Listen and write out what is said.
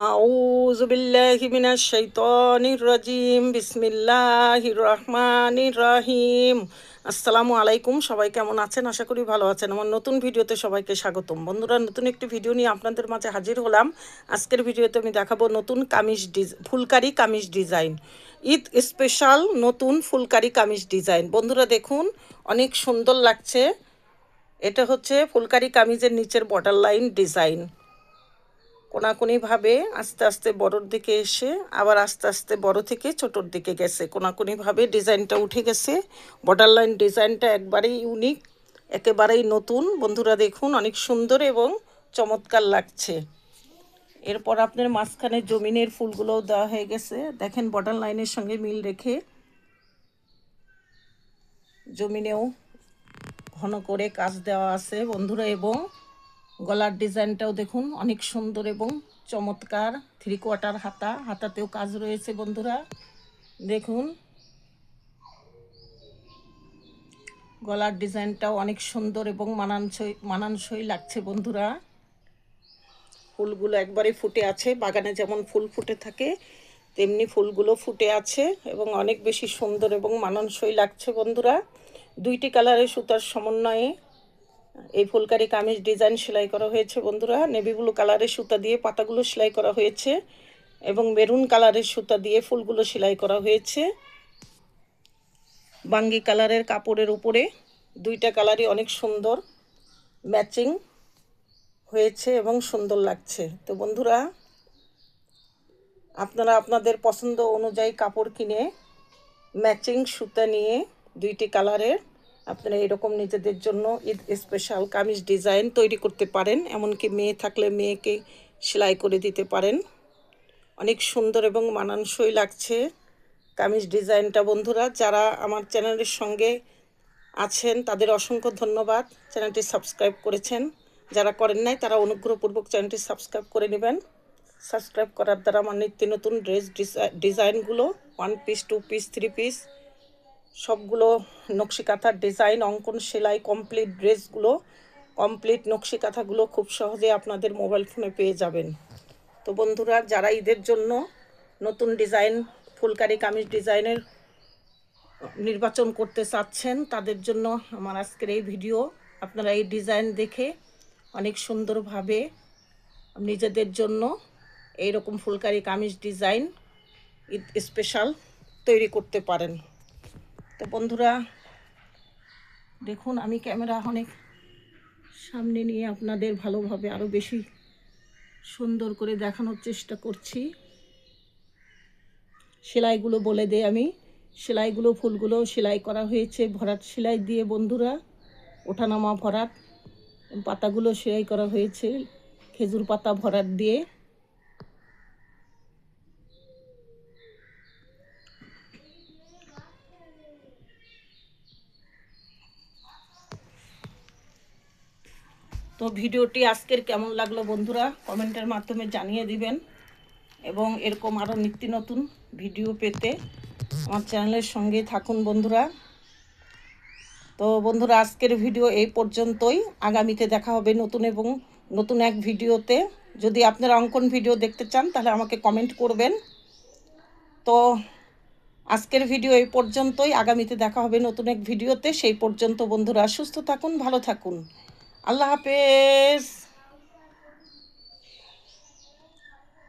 أعوذ بالله من الشيطان الرجيم بسم الله الرحمن الرحيم আসসালামু আলাইকুম সবাই কেমন আছেন আশা করি ভালো আছেন আমার নতুন ভিডিওতে সবাইকে স্বাগতম বন্ধুরা নতুন একটি ভিডিও নিয়ে আপনাদের মাঝে হাজির হলাম আজকের ভিডিওতে আমি দেখাবো নতুন কামিজ ডিজ ফুলকারি কামিজ ডিজাইন ঈদ স্পেশাল নতুন ফুলকারি কামিজ ডিজাইন বন্ধুরা দেখুন অনেক সুন্দর লাগছে এটা হচ্ছে ফুলকারি কামিজের নিচের বর্ডার লাইন ডিজাইন কোনাকুনিভাবে আস্তে আস্তে বড়োর দিকে এসে, আবার আস্তে আস্তে বড় থেকে ছোটোর দিকে গেছে। কোনাকুনিভাবে ডিজাইনটা উঠে গেছে। বর্ডার লাইন ডিজাইনটা একবারেই ইউনিক একেবারেই নতুন। বন্ধুরা দেখুন, অনেক সুন্দর এবং চমৎকার লাগছে। এরপর আপনার মাঝখানে জমিনের ফুলগুলোও দেওয়া হয়ে গেছে। দেখেন বর্ডার লাইনের সঙ্গে মিল রেখে জমিনেও ঘন করে কাজ দেওয়া আছে বন্ধুরা। এবং গলার ডিজাইনটাও দেখুন, অনেক সুন্দর এবং চমৎকার। থ্রি কোয়ার্টার হাতা, হাতাতেও কাজ রয়েছে বন্ধুরা। দেখুন। গলার ডিজাইনটাও অনেক সুন্দর এবং মানানসই মানানসই লাগছে বন্ধুরা। ফুলগুলো একবারে ফুটে আছে, বাগানে যেমন ফুল ফুটে থাকে, তেমনি ফুলগুলো ফুটে আছে এবং অনেক বেশি সুন্দর এবং মানানসই লাগছে বন্ধুরা। দুইটি কালারের সুতার সমন্বয়ে এই ফুলকারি কামিজ ডিজাইন সেলাই করা হয়েছে, বন্ধুরা। নেভি ব্লু কালারের সুতা দিয়ে পাতাগুলো সেলাই করা হয়েছে এবং মেরুন কালারের সুতা দিয়ে ফুলগুলো সেলাই করা হয়েছে। বাঙ্গি কালারের কাপড়ের উপরে দুইটা কালারই অনেক সুন্দর ম্যাচিং হয়েছে এবং সুন্দর লাগছে। তো বন্ধুরা, আপনারা আপনাদের পছন্দ অনুযায়ী কাপড় কিনে ম্যাচিং সুতা নিয়ে দুইটি কালারের আপনারা এরকম নিজেদের জন্য ঈদ স্পেশাল কামিজ ডিজাইন তৈরি করতে পারেন, এমনকি মেয়ে থাকলে মেয়েকে সেলাই করে দিতে পারেন। অনেক সুন্দর এবং মানানসই লাগছে কামিজ ডিজাইনটা বন্ধুরা, যারা আমার চ্যানেলের সঙ্গে আছেন, তাদের অসংখ্য ধন্যবাদ। চ্যানেলটি সাবস্ক্রাইব করেছেন, যারা করেন নাই, তারা অনুগ্রহপূর্বক চ্যানেলটি সাবস্ক্রাইব করে নেবেন। সাবস্ক্রাইব করার দ্বারা আমার নিত্য নতুন ড্রেস ডিজাইনগুলো one piece two piece three piece সবগুলো নকশি কাঁথার ডিজাইন, অঙ্কন, সেলাই কমপ্লিট ড্রেসগুলো কমপ্লিট নকশি কাঁথাগুলো খুব সহজে আপনাদের মোবাইল ফোনে পেয়ে যাবেন। তো বন্ধুরা, যারা ঈদের জন্য নতুন ডিজাইন, ফুলকারি কামিজ ডিজাইনের নির্বাচন করতে চাচ্ছেন, তাদের জন্য আমার আজকের এই ভিডিও। আপনারা এই ডিজাইন দেখে অনেক সুন্দরভাবে নিজেদের জন্য এই রকম ফুলকারি কামিজ ডিজাইন স্পেশাল তৈরি করতে পারেন। তো বন্ধুরা, দেখুন আমি ক্যামেরা অনেক সামনে নিয়ে আপনাদের ভালোভাবে আরও বেশি সুন্দর করে দেখানোর চেষ্টা করছি। সেলাইগুলো বলে দেই আমি। সেলাইগুলো, ফুলগুলো সেলাই করা হয়েছে ভরাট সেলাই দিয়ে বন্ধুরা। ওঠানামা ভরাট, পাতাগুলো সেলাই করা হয়েছে, খেজুর পাতা ভরাট দিয়ে। তো ভিডিওটি আজকের কেমন লাগল বন্ধুরা? কমেন্টের মাধ্যমে জানিয়ে দিবেন। এবং এরকম আরও নিত্য নতুন ভিডিও পেতে আমার চ্যানেলের সঙ্গে থাকুন বন্ধুরা। তো বন্ধুরা, আজকের ভিডিও এই পর্যন্তই। আগামীতে দেখা হবে নতুন এবং নতুন এক ভিডিওতে। যদি আপনারা অঙ্কন ভিডিও দেখতে চান, তাহলে আমাকে কমেন্ট করবেন। তো আজকের ভিডিও এই পর্যন্তই। আগামীতে দেখা হবে নতুন এক ভিডিওতে। সেই পর্যন্ত বন্ধুরা, সুস্থ থাকুন, ভালো থাকুন। আল্লাহ হাফেজ।